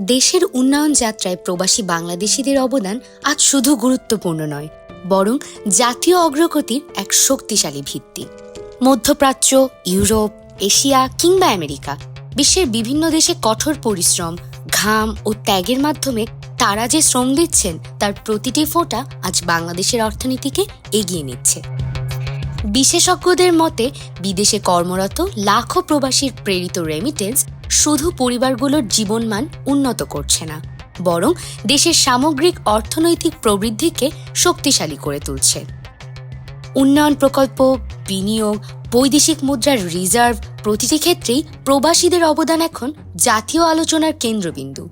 দেশের উন্নয়ন যাত্রায় প্রবাসী বাংলাদেশিদের অবদান আজ শুধু গুরুত্বপূর্ণ নয়, বরং জাতীয় অগ্রগতির এক শক্তিশালী ভিত্তি। মধ্যপ্রাচ্য, ইউরোপ, এশিয়া কিংবা আমেরিকা, বিশ্বের বিভিন্ন দেশে কঠোর পরিশ্রম, ঘাম ও ত্যাগের মাধ্যমে তারা যে শ্রম দিচ্ছেন, তার প্রতিটি ফোঁটা আজ বাংলাদেশের অর্থনীতিকে এগিয়ে নিচ্ছে। বিশেষজ্ঞদের মতে, বিদেশে কর্মরত লাখো প্রবাসীর প্রেরিত রেমিটেন্স শুধু পরিবারগুলোর জীবনমান উন্নত করছে না, বরং দেশের সামগ্রিক অর্থনৈতিক প্রবৃদ্ধিকে শক্তিশালী করে তুলছে। উন্নয়ন প্রকল্প, বিনিয়োগ, বৈদেশিক মুদ্রার রিজার্ভ প্রতিটি ক্ষেত্রেই প্রবাসীদের অবদান এখন জাতীয় আলোচনার কেন্দ্রবিন্দু।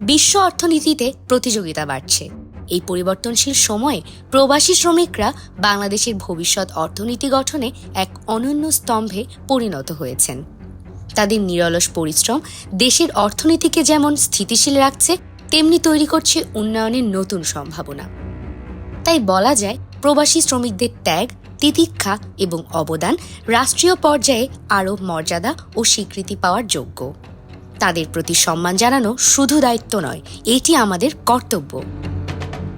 বিশ্ব অর্থনীতিতে প্রতিযোগিতা বাড়ছে। এই পরিবর্তনশীল সময়ে প্রবাসী শ্রমিকরা বাংলাদেশের ভবিষ্যৎ অর্থনীতি গঠনে এক অনন্য স্তম্ভে পরিণত হয়েছেন। তাদের নিরলস পরিশ্রম দেশের অর্থনীতিকে যেমন স্থিতিশীল রাখছে, তেমনি তৈরি করছে উন্নয়নের নতুন সম্ভাবনা। তাই বলা যায়, প্রবাসী শ্রমিকদের ত্যাগ, তিতিক্ষা এবং অবদান রাষ্ট্রীয় পর্যায়ে আরও মর্যাদা ও স্বীকৃতি পাওয়ার যোগ্য। তাদের প্রতি সম্মান জানানো শুধু দায়িত্ব নয়, এটি আমাদের কর্তব্য।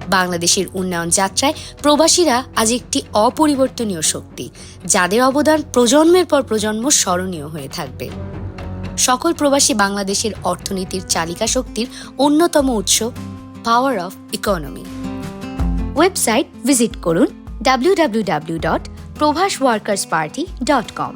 বাংলাদেশের উন্নয়ন যাত্রায় প্রবাসীরা আজ একটি অপরিবর্তনীয় শক্তি, যাদের অবদান প্রজন্মের পর প্রজন্ম স্মরণীয় হয়ে থাকবে। সকল প্রবাসী বাংলাদেশের অর্থনীতির চালিকা শক্তির অন্যতম উৎস power of economy website visit করুন W W W dot Prabhas workers party dot com